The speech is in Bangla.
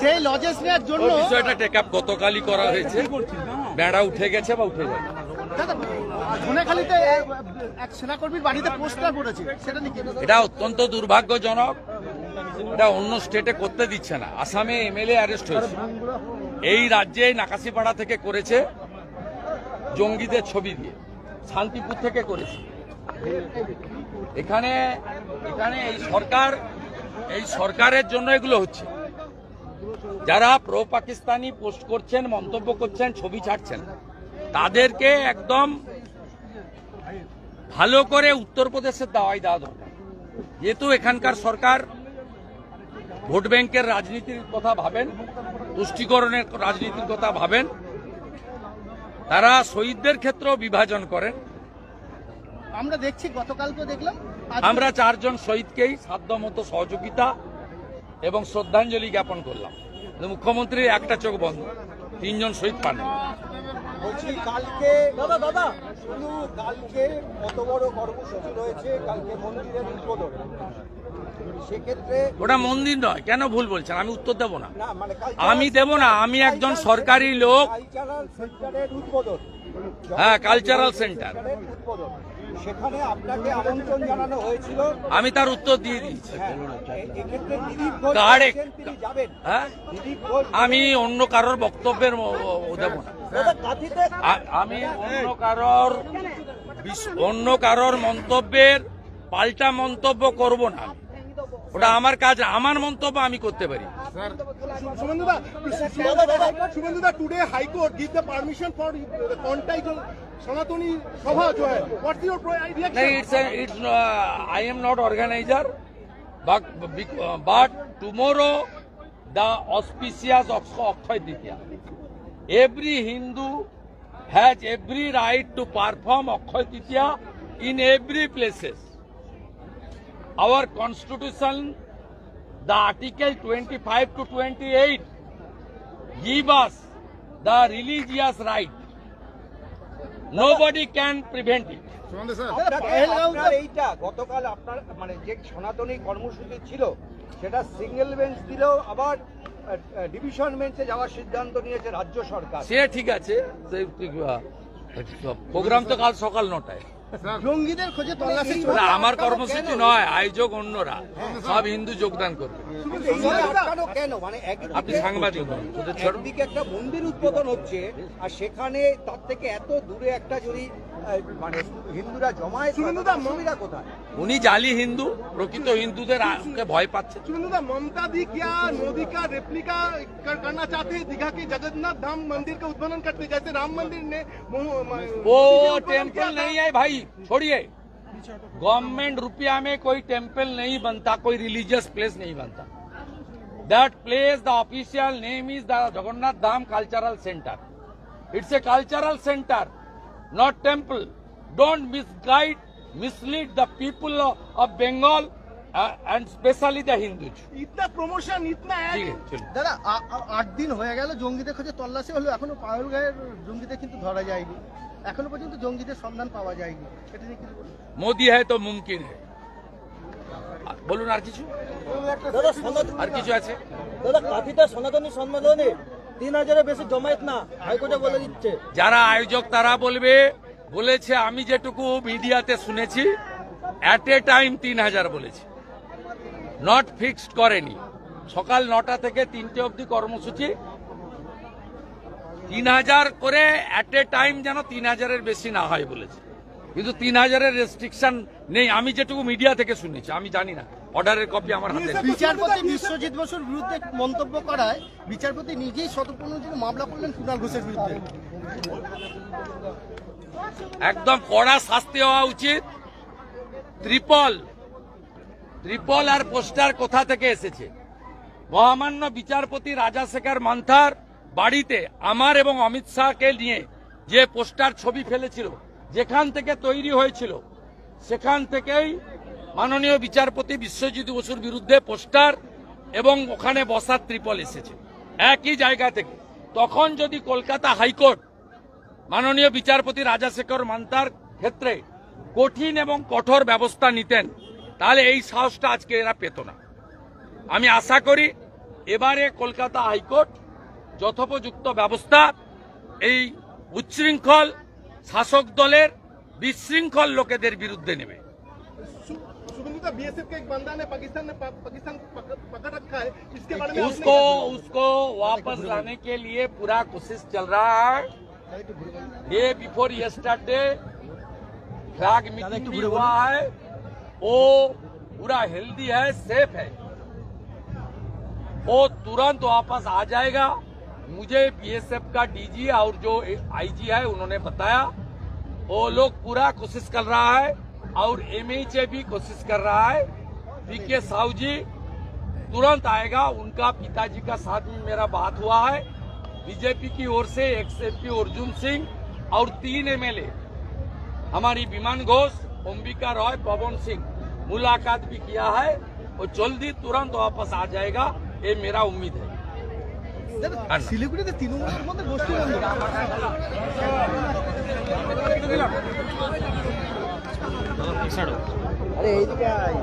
সেই লজেস নেওয়ার জন্য বিষয়টা টেক আপ গতকালই করা হয়েছে। বেড়া উঠে গেছে বা উঠে যাবে দাদা এক সেনাকর্মীর বাড়িতে পোস্টার পড়েছে। সেটা নিয়ে এটা অত্যন্ত দুর্ভাগ্যজনক। এটা অন্য স্টেটে করতে দিচ্ছে না। আসামে এমএলএ অ্যারেস্ট হয়েছে। এই রাজ্যে নাকাশিপাড়া থেকে করেছে জঙ্গিদের ছবি দিয়ে। শান্তিপুর থেকে করেছে। এখানে এখানে এই সরকার এই সরকারের জন্য এগুলো হচ্ছে। যারা প্রো পাকিস্তানি পোস্ট করছেন মন্তব্য করছেন ছবি ছাড়ছেন তাদেরকে একদম ভালো করে উত্তরপ্রদেশের দাওয়াই দেওয়া দরকার। যেহেতু এখানকার সরকার ভোট ব্যাংকের রাজনীতির কথা ভাবেন তুষ্টিকরণের রাজনীতির কথা ভাবেন তারা শহীদদের ক্ষেত্রেও বিভাজন করেন। আমরা দেখছি গতকালকে দেখলাম আমরা চারজন শহীদকেই সাধ্যমতো সহযোগিতা এবং শ্রদ্ধাঞ্জলি জ্ঞাপন করলাম। মুখ্যমন্ত্রীর একটা চোখ বন্ধ তিনজন শহীদ পান বলছি কালকে দাদা দাদা শুধু কালকে কত বড় কর্মসূচি রয়েছে কালকে মন্দিরের উদ্বোধন সেক্ষেত্রে ওটা মন্দির নয় কেন ভুল বলছেন আমি উত্তর দেব না মানে আমি দেব না আমি একজন সরকারি লোক হ্যাঁ কালচারাল সেন্টার উদ্বোধন সেখানে আপনাকে আমন্ত্রণ জানানো হয়েছিল। আমি তার উত্তর দিয়ে দিয়েছি। হ্যাঁ হ্যাঁ? আমি অন্য কারোর বক্তব্যের দেব না। আমি অন্য কারোর অন্য কারোর মন্তব্যের পাল্টা মন্তব্য করব না। ওটা আমার কাজ আমার মন্তব্য আমি করতে পারি I am not organiser but, but tomorrow the auspicious of Akshaya Ditya. Every Hindu has every right to perform Akshaya Ditya in every places. Our constitution the article 25 to 28 give us the religious right. Nobody can prevent it. গতকাল আপনার মানে যে সনাতনী কর্মসূচি ছিল সেটা সিঙ্গেল বেঞ্চ দিলেও আবার ডিভিশন বেঞ্চে যাওয়ার সিদ্ধান্ত নিয়েছে রাজ্য সরকার। সে ঠিক আছে প্রোগ্রাম তো কাল সকাল নটায়। জঙ্গিদের খোঁজে তল্লাশি আমার কর্মসূচি নয় আয়োজক অন্যরা। সব হিন্দু যোগদান করবে। মানে আপনি সাংবাদিক একদিকে একটা মন্দির উদ্বোধন হচ্ছে আর সেখানে তার থেকে এত দূরে একটা যদি ভাই মানে ভয় পাচ্ছে। মমতা छोड़िए। गवर्नमेंट रुपया में कोई टेंपल नहीं बनता, कोई रिलीजियस प्लेस नहीं बनता। That place the official name is the Jagannath Dham cultural centre it's a cultural centre not temple don't misguide mislead the people of bengal. And promotion দাদা আট দিন হয়ে গেল তল্লাশি এখনও গায়ের কিন্তু ধরা যায়নি। পর্যন্ত জঙ্গিদের পাওয়া যায়নি। বলুন। হ্যায় তো মুমকিন বলুন আর কিছু? আর কিছু আছে? দাদা তিন হাজারের বেশি জমায়েত না হাইকোর্টে বলে দিচ্ছে। যারা আয়োজক তারা বলবে বলেছে আমি যেটুকু মিডিয়াতে শুনেছি অ্যাট এ টাইম তিন হাজার বলেছি। নট ফিক্সড করেনি। সকাল নটা থেকে তিনটে অবধি কর্মসূচি। তিন হাজার করে অ্যাট এ টাইম যেন তিন হাজারের বেশি না হয় বলেছে। কিন্তু তিন হাজারের রেস্ট্রিকশন নেই। আমি যেটুকু মিডিয়া থেকে শুনেছি। আমি জানি না। অর্ডারের কপি আমার হাতে বিচারপতি বিশ্বজিৎ বসুর বিরুদ্ধে মন্তব্য করায় বিচারপতি নিজেই শতপূর্ণ মামলা করলেন কুণাল ঘোষের বিরুদ্ধে। একদম কড়া শাস্তি হওয়া উচিত। ত্রিপল ত্রিপল আর পোস্টার কোথা থেকে এসেছে? মহামান্য বিচারপতি রাজাশেখর মান্থার বাড়িতে আমার এবং অমিত শাহকে নিয়ে যে পোস্টার ছবি ফেলেছিল, যেখান থেকে তৈরি হয়েছিল, সেখান থেকেই মাননীয় বিচারপতি বিশ্বজিৎ বসুর বিরুদ্ধে পোস্টার এবং ওখানে বসার ত্রিপল এসেছে। একই জায়গা থেকে। তখন যদি কলকাতা হাইকোর্ট মাননীয় বিচারপতি রাজাশেখর মান্তার ক্ষেত্রে কঠিন এবং কঠোর ব্যবস্থা নিতেন তাহলে এই সাহসটা আজকে এরা পেত না আমি আশা করি এবারে কলকাতা হাইকোর্ট যথোপযুক্ত ব্যবস্থা এই উচ্ছৃঙ্খল শাসক দলের বিশৃঙ্খল লোকেদের বিরুদ্ধে নেবে सु- शुभेंदु दा बीएसएफ का एक बंदा ने पाकिस्तान ने पा- पाकिस्तान पकड़ पकड़ रखा है इसके बारे में आपने उसको क्या कहा? उसको वापस लाने के लिए पूरा कोशिश चल रहा है day before yesterday flag meeting भी हुआ है वो पूरा हेल्दी है सेफ़ है। वो तुरंत वापस आ जाएगा। मुझे बीएसएफ का डीजी और जो आईजी है, उन्होंने बताया। वो लोग पूरा कोशिश कर रहा है और एमएचए भी कोशिश कर रहा है। पीके साहू जी, तुरंत आएगा। उनका पिताजी का साथ में मेरा बात हुआ है। बीजेपी की ओर से एक्स एक्सएपी अर्जुन सिंह और तीन एमएलए हमारी विमान घोष अंबिका रॉय, पवन सिंह। मुलाकात भी किया है और जल्दी तुरंत वापस आ जाएगा ये मेरा उम्मीद है দাদা, শিলিগুড়িতে তৃণমূলের মধ্যে গোষ্ঠী বন্ধ আরে এইদিকে আয়